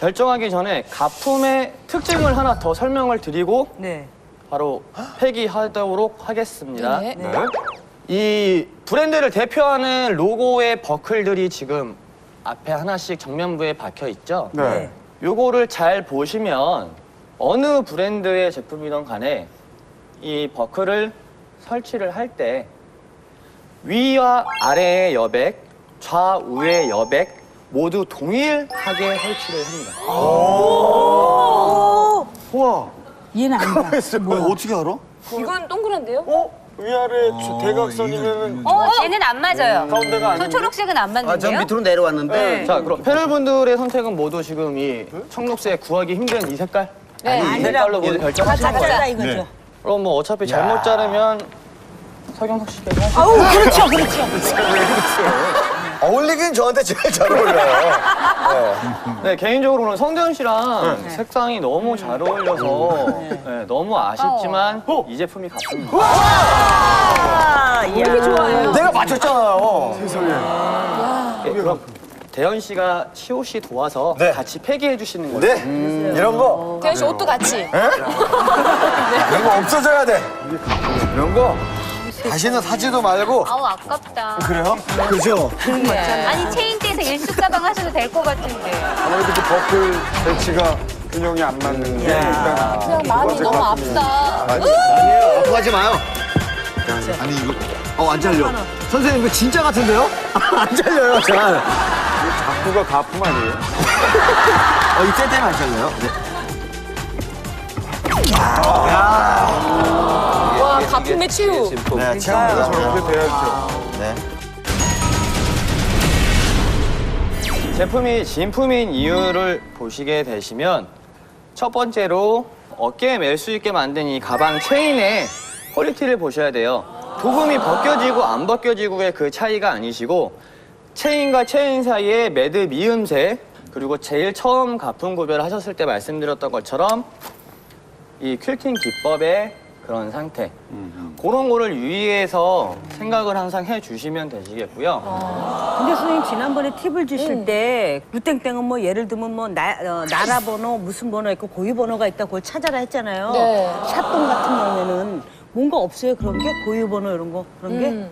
결정하기 전에 가품의 특징을 하나 더 설명을 드리고 네. 바로 폐기하도록 하겠습니다. 네. 네. 이 브랜드를 대표하는 로고의 버클들이 지금 앞에 하나씩 정면부에 박혀 있죠. 네. 요거를 잘 보시면 어느 브랜드의 제품이든 간에 이 버클을 설치를 할 때 위와 아래의 여백, 좌우의 여백 모두 동일하게 설치를 합니다. 우와. 얘는 아니다. 뭐야? 어떻게 알아? 이건 동그란데요? 어? 위아래 대각선이면 어, 쟤는 안 맞아요. 가운데가 저 아닌데. 초록색은 안 아, 전 맞는데요? 밑으로 내려왔는데 네. 자, 그럼 패널분들의 선택은 모두 지금 이 청록색 구하기 힘든 이 색깔? 네. 이 색깔로 모두 결정하신 거예요. 작다 이거죠. 그럼 뭐 어차피 잘못 자르면 서경석 씨께서. 아우 그렇죠 그렇죠. 어울리긴 저한테 제일 잘 어울려요. 네, 개인적으로는 성대현 씨랑 색상이 너무 잘 어울려서 네, 너무 아쉽지만 이 제품이 같습니다. 아, 이렇게 좋아요. 내가 맞췄잖아요. 네, 그럼 대현 씨가 시호 씨 도와서 네. 같이 폐기해 주시는 거죠. 네. 이런 거 대현 씨 옷도 같이. 이런 거 없어져야 돼. 이런 거 다시는 사지도 말고. 아우 아깝다. 그래요? 그죠? 아니 체인대에서 일수 가방 하셔도 될 것 같은데. 아무래도 그 버클 배치가 균형이 안 맞는 게 일단 그냥 마음이 너무 아프다. 아니에요 아프하지 마요 아니 이거 어 안 잘려 선생님 이거 진짜 같은데요? 안 잘려요 잘 그거 가품 아니에요? 어, 이 때 때문에 안 잘려요? 네. 와 가품의 치유. 네, 체험도 저렇게 돼야죠. 네. 제품이 진품인 이유를 보시게 되시면 첫 번째로 어깨에 멜 수 있게 만든 이 가방 체인의 퀄리티를 보셔야 돼요. 부품이 벗겨지고 안 벗겨지고의 그 차이가 아니시고 체인과 체인 사이에 매드 미음새 그리고 제일 처음 가품 구별하셨을 때 말씀드렸던 것처럼 이 퀼팅 기법의 그런 상태 그런 거를 유의해서 생각을 항상 해주시면 되시겠고요. 근데 선생님 지난번에 팁을 주실 때 루땡땡은 뭐 예를 들면 뭐 나, 어, 나라 번호 무슨 번호 있고 고유 번호가 있다 그걸 찾아라 했잖아요. 네. 샷동 같은 경우에는 뭔가 없어요 그런 게 고유 번호 이런 거 그런 게.